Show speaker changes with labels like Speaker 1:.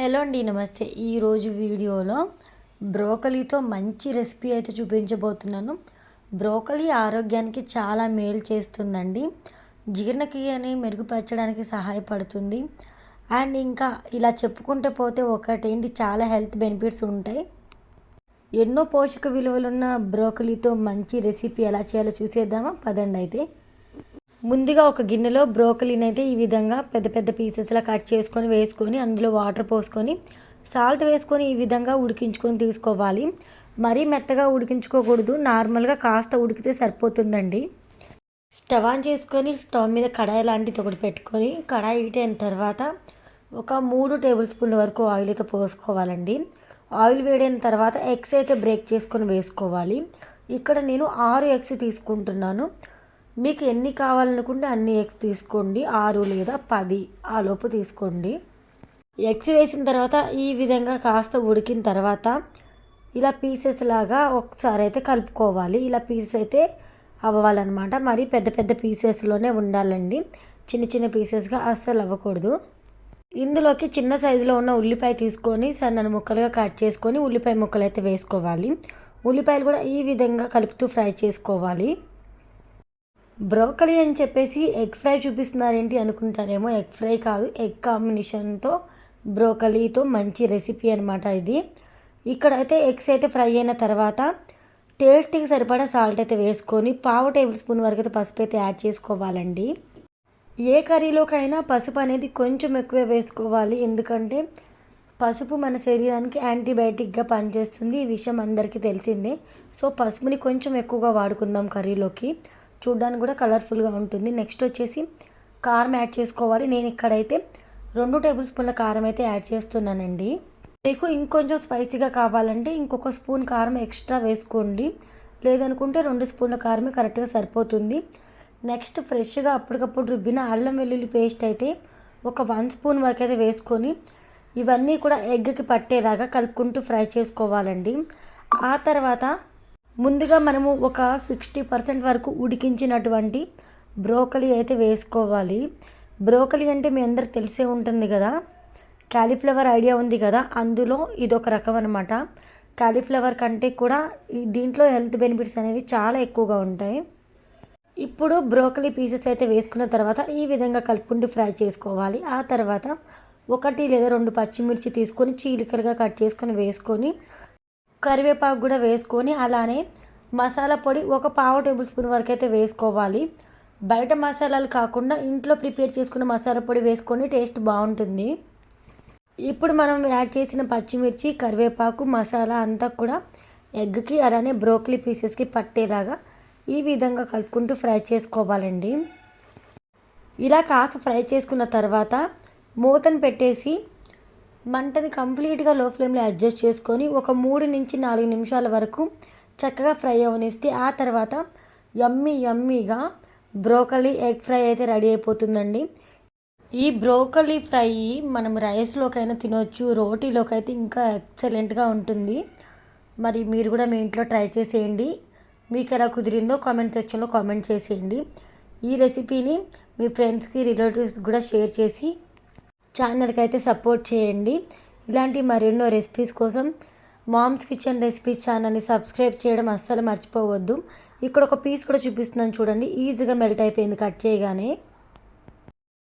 Speaker 1: Hello అండి నమస్తే. ఈరోజు వీడియోలో బ్రోకలీతో మంచి రెసిపీ అయితే చూపించబోతున్నాను. బ్రోకలీ ఆరోగ్యానికి చాలా మేలు చేస్తుందండి. జీర్ణక్రియని మెరుగుపరచడానికి సహాయపడుతుంది. అండ్ ఇంకా ఇలా చెప్పుకుంటే పోతే ఒకటేంటి చాలా హెల్త్ బెనిఫిట్స్ ఉంటాయి. ఎన్నో పోషక విలువలున్న బ్రోకలీతో మంచి రెసిపీ ఎలా చేయాలో చూసేద్దామా? పదండి అయితే. ముందుగా ఒక గిన్నెలో బ్రోకలీని అయితే ఈ విధంగా పెద్ద పెద్ద పీసెస్లా కట్ చేసుకొని వేసుకొని అందులో వాటర్ పోసుకొని సాల్ట్ వేసుకొని ఈ విధంగా ఉడికించుకొని తీసుకోవాలి. మరీ మెత్తగా ఉడికించుకోకూడదు నార్మల్గా కాస్త ఉడికితే సరిపోతుందండి. స్టవ్ ఆన్ చేసుకొని స్టవ్ మీద కడాయి లాంటిది ఒకటి పెట్టుకొని కడాయి హీట్ అయిన తర్వాత ఒక మూడు టేబుల్ స్పూన్ల వరకు ఆయిల్ అయితే పోసుకోవాలండి. ఆయిల్ వేడైన తర్వాత ఎగ్స్ అయితే బ్రేక్ చేసుకొని వేసుకోవాలి. ఇక్కడ నేను ఆరు ఎగ్స్ తీసుకుంటున్నాను. మీకు ఎన్ని కావాలనుకుంటే అన్ని ఎగ్స్ తీసుకోండి. ఆరు లేదా పది ఆ లోపు తీసుకోండి. ఎగ్స్ వేసిన తర్వాత ఈ విధంగా కాస్త ఉడికిన తర్వాత ఇలా పీసెస్ లాగా ఒకసారి అయితే కలుపుకోవాలి. ఇలా పీసెస్ అయితే అవ్వాలన్నమాట. మరి పెద్ద పెద్ద పీసెస్లోనే ఉండాలండి. చిన్న చిన్న పీసెస్గా అస్సలు అవ్వకూడదు. ఇందులోకి చిన్న సైజులో ఉన్న ఉల్లిపాయ తీసుకొని సన్నని ముక్కలుగా కట్ చేసుకొని ఉల్లిపాయ ముక్కలు అయితే వేసుకోవాలి. ఉల్లిపాయలు కూడా ఈ విధంగా కలుపుతూ ఫ్రై చేసుకోవాలి. బ్రోకలీ అని చెప్పేసి ఎగ్ ఫ్రై చూపిస్తున్నారేంటి అనుకుంటారేమో. ఎగ్ ఫ్రై కాదు ఎగ్ కాంబినేషన్తో బ్రోకలీతో మంచి రెసిపీ అనమాట ఇది. ఇక్కడైతే ఎగ్స్ అయితే ఫ్రై అయిన తర్వాత టేస్ట్కి సరిపడా సాల్ట్ అయితే వేసుకొని పావు టేబుల్ స్పూన్ వరకు అయితే పసుపు అయితే యాడ్ చేసుకోవాలండి. ఏ కర్రీలోకైనా పసుపు అనేది కొంచెం ఎక్కువ వేసుకోవాలి. ఎందుకంటే పసుపు మన శరీరానికి యాంటీబయాటిక్గా పనిచేస్తుంది. ఈ విషయం అందరికీ తెలిసిందే. సో పసుపుని కొంచెం ఎక్కువగా వాడుకుందాం కర్రీలోకి. చూడ్డానికి కూడా కలర్ఫుల్గా ఉంటుంది. నెక్స్ట్ వచ్చేసి కారం యాడ్ చేసుకోవాలి. నేను ఇక్కడైతే రెండు టేబుల్ స్పూన్ల కారం అయితే యాడ్ చేస్తున్నానండి. మీకు ఇంకొంచెం స్పైసీగా కావాలంటే ఇంకొక స్పూన్ కారం ఎక్స్ట్రా వేసుకోండి. లేదనుకుంటే రెండు స్పూన్ల కారమే కరెక్ట్గా సరిపోతుంది. నెక్స్ట్ ఫ్రెష్గా అప్పటికప్పుడు రుబ్బిన అల్లం వెల్లుల్లి పేస్ట్ అయితే ఒక వన్ స్పూన్ వరకు అయితే వేసుకొని ఇవన్నీ కూడా ఎగ్కి పట్టేలాగా కలుపుకుంటూ ఫ్రై చేసుకోవాలండి. ఆ తర్వాత ముందుగా మనము ఒక సిక్స్టీ పర్సెంట్ వరకు ఉడికించినటువంటి బ్రోకలీ అయితే వేసుకోవాలి. బ్రోకలీ అంటే మీ అందరికి తెలిసే ఉంటుంది కదా. క్యాలీఫ్లవర్ ఐడియా ఉంది కదా. అందులో ఇది ఒక రకం అనమాట క్యాలీఫ్లవర్ కంటే కూడా దీంట్లో హెల్త్ బెనిఫిట్స్ అనేవి చాలా ఎక్కువగా ఉంటాయి. ఇప్పుడు బ్రోకలీ పీసెస్ అయితే వేసుకున్న తర్వాత ఈ విధంగా కలుపుకుంటూ ఫ్రై చేసుకోవాలి. ఆ తర్వాత ఒకటి లేదా రెండు పచ్చిమిర్చి తీసుకొని చీలికలుగా కట్ చేసుకొని వేసుకొని కరివేపాకు కూడా వేసుకొని అలానే మసాలా పొడి ఒక పావు టేబుల్ స్పూన్ వరకు అయితే వేసుకోవాలి. బయట మసాలాలు కాకుండా ఇంట్లో ప్రిపేర్ చేసుకున్న మసాలా పొడి వేసుకొని టేస్ట్ బాగుంటుంది. ఇప్పుడు మనం యాడ్ చేసిన పచ్చిమిర్చి కరివేపాకు మసాలా అంతా కూడా ఎగ్కి అలానే బ్రోకలీ పీసెస్కి పట్టేలాగా ఈ విధంగా కలుపుకుంటూ ఫ్రై చేసుకోవాలండి. ఇలా కాస్త ఫ్రై చేసుకున్న తర్వాత మూతను పెట్టేసి మంటని కంప్లీట్గా లో ఫ్లేమ్లో అడ్జస్ట్ చేసుకొని ఒక మూడు నుంచి నాలుగు నిమిషాల వరకు చక్కగా ఫ్రై అవనిస్తే ఆ తర్వాత యమ్మీ యమ్మీగా బ్రోకలీ ఎగ్ ఫ్రై అయితే రెడీ అయిపోతుందండి. ఈ బ్రోకలీ ఫ్రై మనం రైస్లోకైనా తినొచ్చు రోటీలోకి అయితే ఇంకా ఎక్సలెంట్గా ఉంటుంది. మరి మీరు కూడా మీ ఇంట్లో ట్రై చేసేయండి. మీకు ఎలా కుదిరిందో కామెంట్ సెక్షన్లో కామెంట్ చేసేయండి. ఈ రెసిపీని మీ ఫ్రెండ్స్కి రిలేటివ్స్ కూడా షేర్ చేసి ఛానల్కి అయితే సపోర్ట్ చేయండి. ఇలాంటి మరెన్నో రెసిపీస్ కోసం మామ్స్ కిచెన్ రెసిపీస్ ఛానల్ని సబ్స్క్రైబ్ చేయడం అస్సలు మర్చిపోవద్దు. ఇక్కడ ఒక పీస్ కూడా చూపిస్తున్నాను చూడండి. ఈజీగా మెల్ట్ అయిపోయింది కట్ చేయగానే.